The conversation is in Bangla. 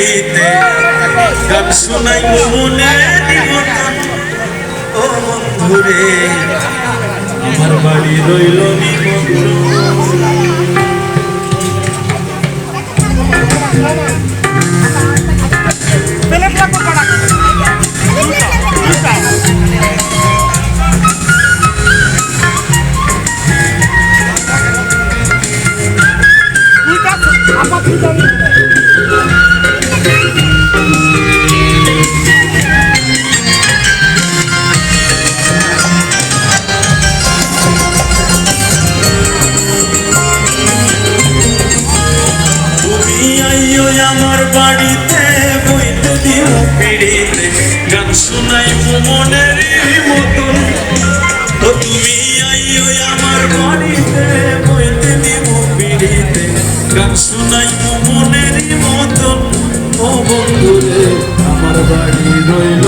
পিড়িতে গান শোনাই মতন ও বন্ধুরে আমার বাড়ি রইল নিমন্ত্রণ প্লেটটা আমার বাড়িতে বইতে দিও পিড়িতে গান শোনাইব মনের মতন। তো তুমি আইও আমার বাড়িতে বইতে দিব পিড়িতে গান শোনাইব মনের মতন। ও বন্ধুরে, আমার বাড়ি রইল